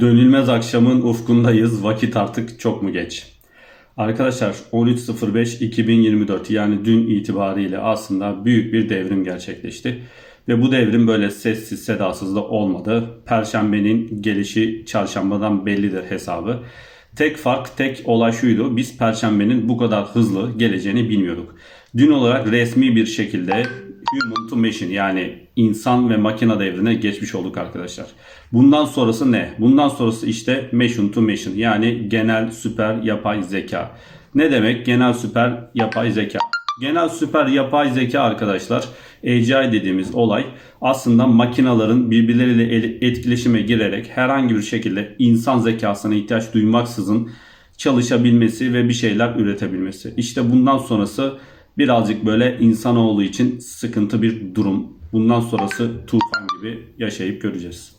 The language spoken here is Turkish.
Dönülmez akşamın ufkundayız. Vakit artık çok mu geç? Arkadaşlar 13.05.2024 yani dün itibariyle aslında büyük bir devrim gerçekleşti. Ve bu devrim böyle sessiz sedasız da olmadı. Perşembenin gelişi çarşambadan bellidir hesabı. Tek fark, tek olay şuydu. Biz Perşembenin bu kadar hızlı geleceğini bilmiyorduk. Dün olarak resmi bir şekilde human to machine yani insan ve makine devrine geçmiş olduk arkadaşlar. Bundan sonrası ne? Bundan sonrası işte machine to machine yani genel süper yapay zeka. Ne demek genel süper yapay zeka? Genel süper yapay zeka arkadaşlar AGI dediğimiz olay aslında makinaların birbirleriyle etkileşime girerek herhangi bir şekilde insan zekasına ihtiyaç duymaksızın çalışabilmesi ve bir şeyler üretebilmesi. İşte bundan sonrası birazcık böyle insanoğlu için sıkıntı bir durum. Bundan sonrası tufan gibi yaşayıp göreceğiz.